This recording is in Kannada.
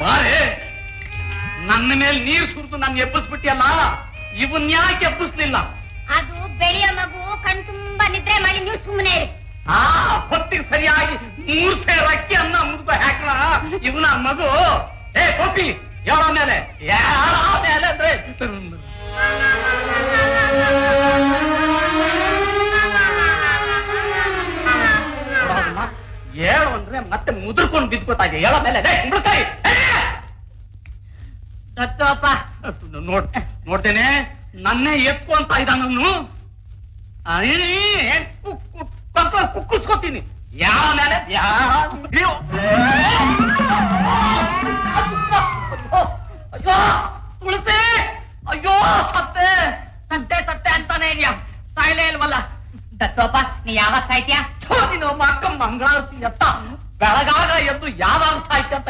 ಬಾರೆ ನನ್ನ ಮೇಲೆ ನೀರ್ ಸುರಿದು ನನ್ನ ಎಬ್ಬಿಸ್ಬಿಟ್ಟಿಯಲ್ಲ ಇವನ್ ಯಾಕೆ ಎಬ್ಬಿಸ್ಲಿಲ್ಲ? ಅದು ಬೆಳೆಯ ಮಗು ಕಣ್ ತುಂಬಾ ನಿದ್ರೆ ಮಾಡಿ ನೀವು ಸುಮ್ಮನೆ ಇರಿ. ಆ ಹೊತ್ತಿಗೆ ಸರಿಯಾಗಿ ಮೂರ್ ಸೇರ್ ಅಕ್ಕಿ ಅನ್ನ ಮುಗ್ದು ಹಾಕ್ರ ಇವನ ಮಗು. ಏ ಕೋಪಿ ಯಾರ ಮೇಲೆ? ಯಾರ ಮೇಲೆ ಅಂದ್ರೆ? ಹೇಳು ಅಂದ್ರೆ ಮತ್ತೆ ಮುದ್ರಕೊಂಡು ಬಿದ್ಕೋತಾಗೆ. ಹೇಳೋ ಮೇಲೆ? ಕುಂಬಳಕಾಯಿ, ಏ! ದತ್ತಪ್ಪ ನೋಡ್ ನೋಡ್ತೇನೆ ನನ್ನೇ ಎತ್ಕೊ ಅಂತ ಇದ್ದಾನು ಕುಕ್ಕುಸ್ಕೋತೀನಿ ಯಾವ ಮೇಲೆ ಯಾವ ಅಯ್ಯೋ ಅಯ್ಯೋ ತುಳಸಿ ಅಯ್ಯೋ ಸತ್ತೆ ಸತ್ತೆ ಸತ್ತೆ ಅಂತಾನೆ ಇದೆಯಾ ಸಾಯ್ಲೇ ಇಲ್ವಲ್ಲ ದತ್ತಪ್ಪ ನೀ ಯಾವಾಗ ಸಾಯ್ತೀಯಾ ಥು, ನೀನು ಅಕ್ಕ ಮಂಗಳಾರತಿ ಎತ್ತ ಬೆಳಗಾಗ ಎದ್ದು ಯಾವಾಗ ಸಾಯ್ತೆ ಅಂತ